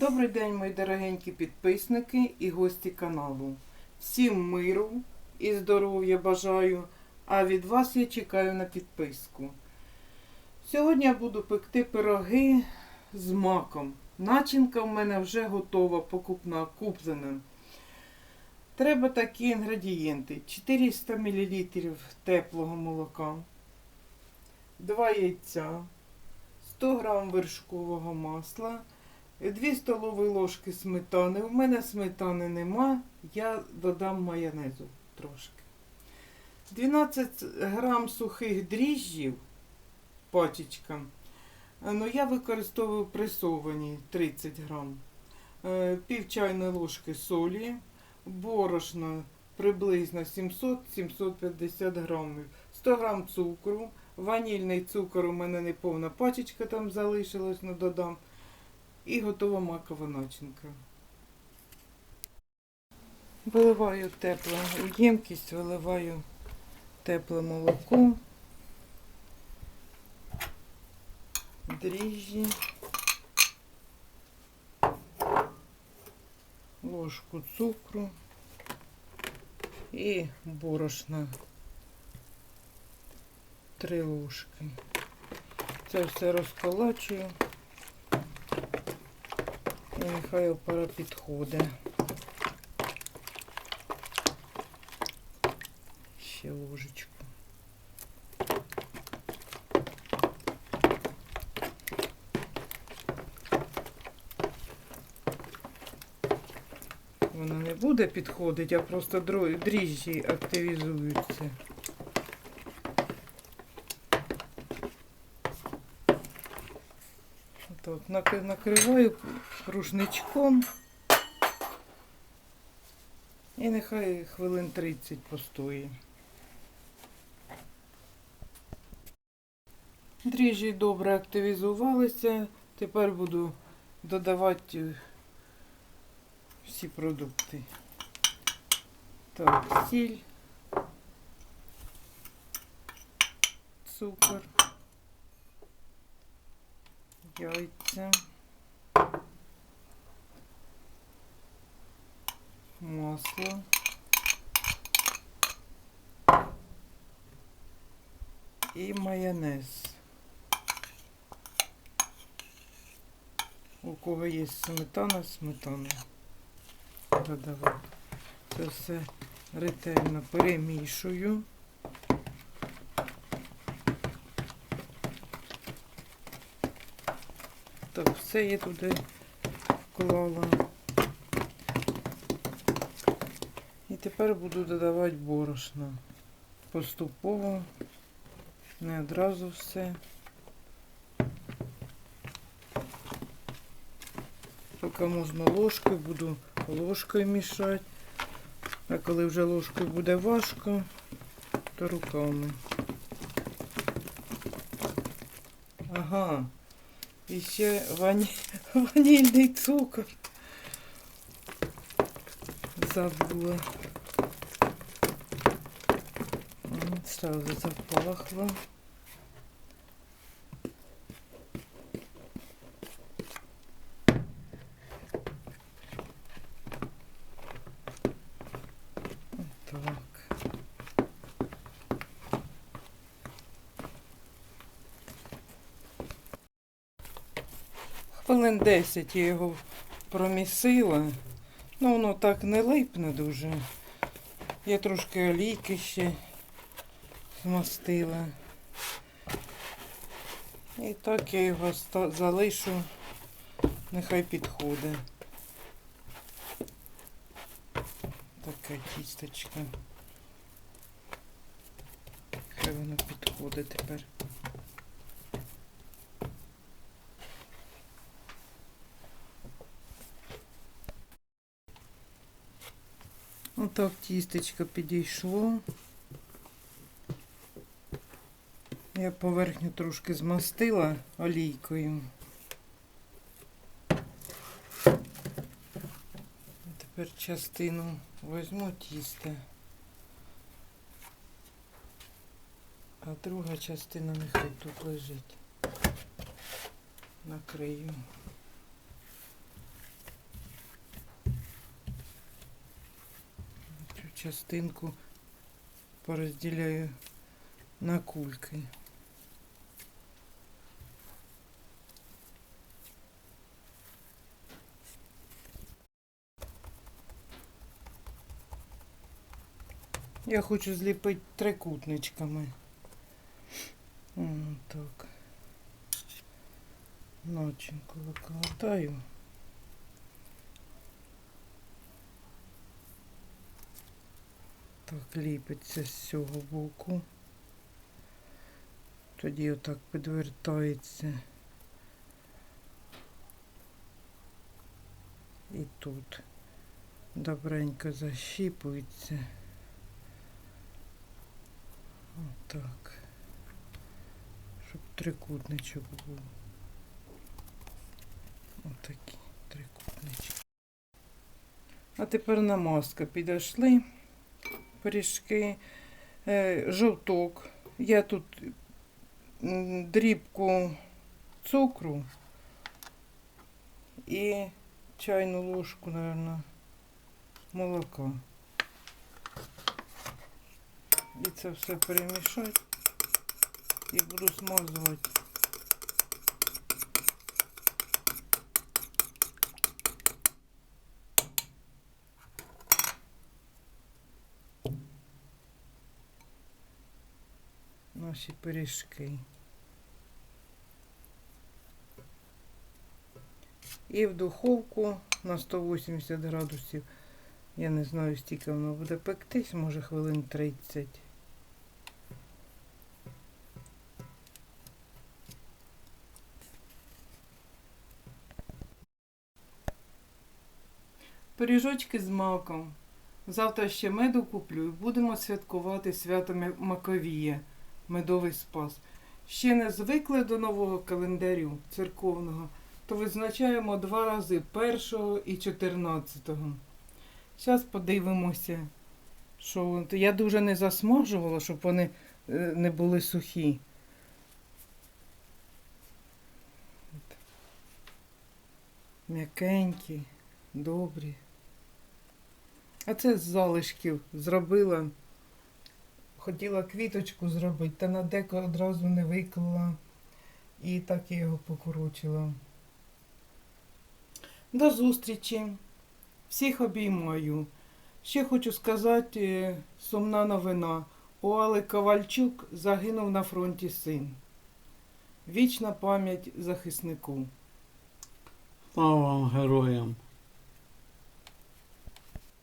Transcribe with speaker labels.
Speaker 1: Добрий день, мої дорогенькі підписники і гості каналу. Всім миру і здоров'я бажаю, а від вас я чекаю на підписку. Сьогодні я буду пекти пироги з маком. Начинка в мене вже готова, покупна, куплена. Треба такі інгредієнти: 400 мл теплого молока, 2 яйця, 100 г вершкового масла. 2 столові ложки сметани. У мене сметани нема, я додам майонезу трошки. 12 грам сухих дріжджів, пачечка. Е, Ну, я використовую пресовані 30 грам. Е, Пів чайної ложки солі, борошна приблизно 700-750 грамів, 100 грам цукру, ванільний цукор у мене не повна пачечка там залишилась, не додам. І готова макова начинка. Виливаю тепле у ємкість, виливаю тепле молоко, дріжджі, ложку цукру і борошна три ложки. Це все розколачую. І нехай опара підходить. Ще ложечку. Вона не буде підходити, а просто дріжджі активізуються. Нак- накриваю рушничком. І нехай хвилин 30 постоїть. Дріжджі добре активізувалися. Тепер буду додавати е, всі продукти. Так, сіль, цукор, яйця. масло. І майонез. У кого є сметана, сметана. Додавай. Це все ретельно перемішую. Так, все я туди вклала. І тепер буду додавати борошно. Поступово, не одразу все. Поки можна ложкою, буду ложкою мішати. А коли вже ложкою буде важко, то руками. Ага. І ще вані... ванільний цукор. Забула. М, Сразу запахло. Хвилин 10 я його промісила. Ну, воно так не липне дуже. Я трошки олійки ще змастила. І так я його залишу, нехай підходить. Така тісточка. Хай воно підходить тепер. Отак тістечко підійшло. Я поверхню трошки змастила олійкою. Тепер частину візьму тіста. А друга частина нехай тут лежить. Накрию. Частинку порозділяю на кульки. Я хочу зліпити трикутничками. М, Так. Начинку викладаю. Так, ліпиться з цього боку. Тоді отак підвертається. І тут добренько защіпується. Отак. Щоб трикутничок був. Отакі трикутнички. А тепер намазка. Підійшли пиріжки, е, жовток. Я тут дрібку цукру і чайну ложку, мабуть, молока. І це все перемішати і буду смазувати. Наші пиріжки. І в духовку на 180 градусів. Я не знаю, стільки воно буде пектись, може хвилин 30. Пиріжочки з маком. Завтра ще меду куплю і будемо святкувати свято Маковія, медовий спас. Ще не звикли до нового календарю церковного, то визначаємо два рази першого і чотирнадцятого. Зараз подивимося, що я дуже не засмажувала, щоб вони е, не були сухі. М'якенькі, добрі. А це з залишків зробила. Хотіла квіточку зробити, та на деко одразу не виклала. І так я його покорочила. До зустрічі. Всіх обіймаю. Ще хочу сказати е, сумна новина. У Али Ковальчук загинув на фронті син. Вічна пам'ять захиснику.
Speaker 2: Слава вам героям!